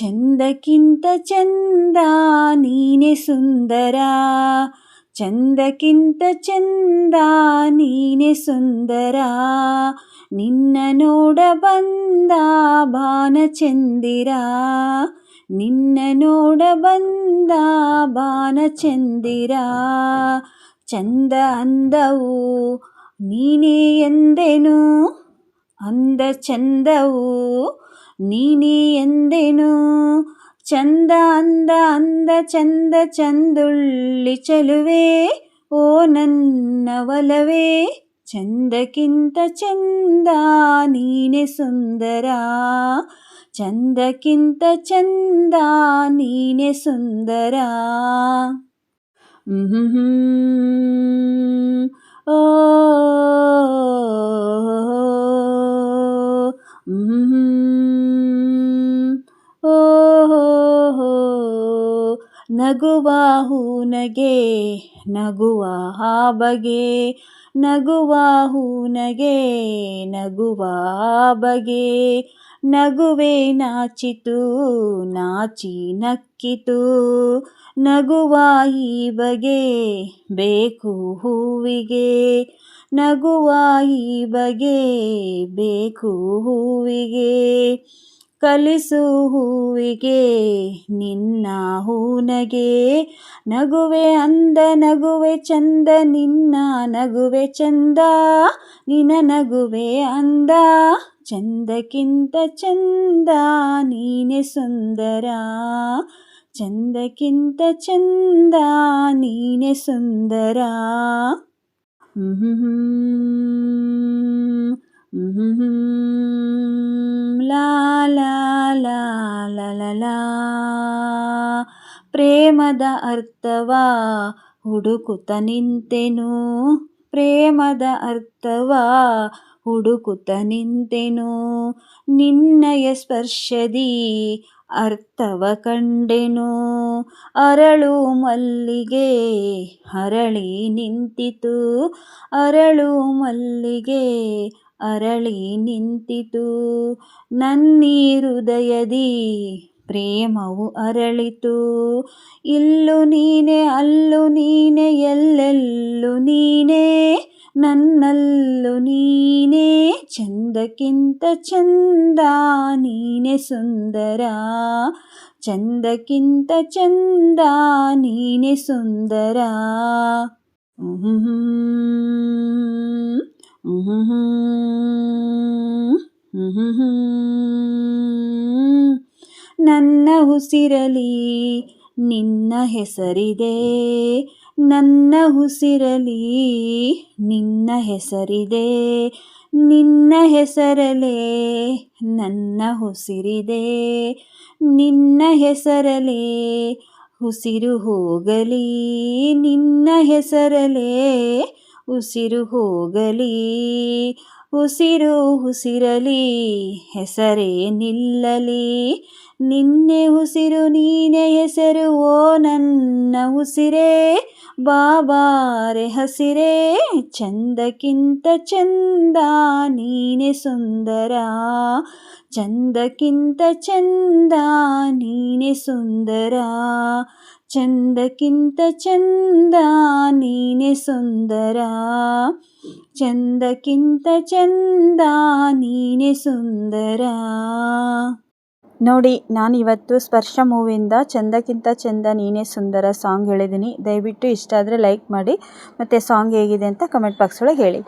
ಚಂದಕ್ಕಿಂತ ಚಂದ ನೀನೆ ಸುಂದರ ಚಂದಕ್ಕಿಂತ ಚಂದ ನೀನೆ ಸುಂದರ ನಿನ್ನ ನೋಡ ಬಂದ ಬಾನಚಂದಿರ ನಿನ್ನ ನೋಡ ಬಂದ ಬಾನಚಂದಿರ ಚಂದ ಅಂದವು ನೀನೇ ಎಂದೆನು ಅಂದ ಚಂದವು ನೀನೇ ಎಂದೆನು ಚಂದ ಅಂದ ಅಂದ ಚಂದ ಚಂದುಳ್ಳಿ ಚಲುವೆ ಓ ನನ್ನ ಒಲವೇ ಚಂದಕ್ಕಿಂತ ಚಂದ ನೀನೆ ಸುಂದರ ಚಂದಕ್ಕಿಂತ ಚಂದ ನೀನೆ ಸುಂದರ ಹ್ಮ್ ನಗುವ ಹೂನಗೆ, ನಗುವ ಬಗೆ ನಗುವ ಹೂನಗೆ, ನಗುವ ಬಗೆ ನಗುವೆ ನಾಚಿತು, ನಾಚಿ ನಕ್ಕಿತು. ನಗುವ ಈ ಬಗೆ ಬೇಕು ಹೂವಿಗೆ. ನಗುವ ಈ ಬಗೆ ಬೇಕು ಹೂವಿಗೆ. ಕಲಿಸು ಹೂವಿಗೆ, ನಿನ್ನ ಹೂನಗೆ. ನಗುವೆ ಅಂದ, ನಗುವೆ ಚಂದ, ನಿನ್ನ ನಗುವೆ ಚಂದ. ನಿನ್ನ ನಗುವೆ ಅಂದ, ಚಂದಕ್ಕಿಂತ ಚಂದ. ನೀನೆ ಸುಂದರ, ಚಂದಕ್ಕಿಂತ ಚಂದ. ನೀನೆ ಸುಂದರ. ಹ್ಞೂ ಹ್ಞೂ ಲಾ ಲಾ ಲಾ ಲಾ ಲಾ ಲಾ. ಪ್ರೇಮದ ಅರ್ಥವ ಹುಡುಕುತ್ತ ನಿಂತೆನು. ಪ್ರೇಮದ ಅರ್ಥವ ಹುಡುಕುತ್ತ ನಿಂತೆನು. ನಿನ್ನಯ ಸ್ಪರ್ಶದಿ ಅರ್ಥವ ಕಂಡೆನು. ಅರಳು ಮಲ್ಲಿಗೆ ಅರಳಿ ನಿಂತಿತು. ಅರಳು ಮಲ್ಲಿಗೆ ಅರಳಿ ನಿಂತಿತು ನನ್ನೀ ಹೃದಯದಿ ಪ್ರೇಮವು ಅರಳಿತು ಇಲ್ಲು ನೀನೆ ಅಲ್ಲು ನೀನೆ ಎಲ್ಲೆಲ್ಲು ನೀನೇ ನನ್ನಲ್ಲು ನೀನೇ ಚಂದಕ್ಕಿಂತ ಚಂದ ನೀನೆ ಸುಂದರ ಚಂದಕ್ಕಿಂತ ಚಂದ ನೀನೆ ಸುಂದರ ನನ್ನ ಉಸಿರಲಿ ನಿನ್ನ ಹೆಸರಿದೆ. ನನ್ನ ಉಸಿರಲಿ ನಿನ್ನ ಹೆಸರಿದೆ. ನಿನ್ನ ಹೆಸರಲೇ ನನ್ನ ಉಸಿರಿದೆ. ನಿನ್ನ ಹೆಸರಲೇ ಉಸಿರು ಹೋಗಲಿ. ನಿನ್ನ ಹೆಸರಲೇ ಉಸಿರು ಹೋಗಲಿ ಉಸಿರು ಉಸಿರಲಿ ಹೆಸರೇ ನಿಲ್ಲಲಿ. ನಿನ್ನೆ ಉಸಿರು ನೀನೆ ಹೆಸರು ಓ ನನ್ನ ಉಸಿರೇ ಬಾಬಾರೆ ಹಸಿರೇ ಚಂದಕ್ಕಿಂತ ಚಂದ ನೀನೆ ಸುಂದರ ಚಂದಕ್ಕಿಂತ ಚಂದ ನೀನೆ ಸುಂದರ ಚಂದಕ್ಕಿಂತ ಚಂದ ನೀನೆ ಸುಂದರ ಚಂದಕ್ಕಿಂತ ಚಂದ ನೀನೆ ಸುಂದರ ನೋಡಿ, ನಾನು ಇವತ್ತು ಸ್ಪರ್ಶ ಮೂವಿಂದ ಚಂದಕ್ಕಿಂತ ಚಂದ ನೀನೇ ಸುಂದರ ಸಾಂಗ್ ಹೇಳಿದ್ದೀನಿ ದಯವಿಟ್ಟು ಇಷ್ಟ ಆದರೆ ಲೈಕ್ ಮಾಡಿ, ಮತ್ತು ಸಾಂಗ್ ಹೇಗಿದೆ ಅಂತ ಕಮೆಂಟ್ ಬಾಕ್ಸ್ ಒಳಗೆ ಹೇಳಿ.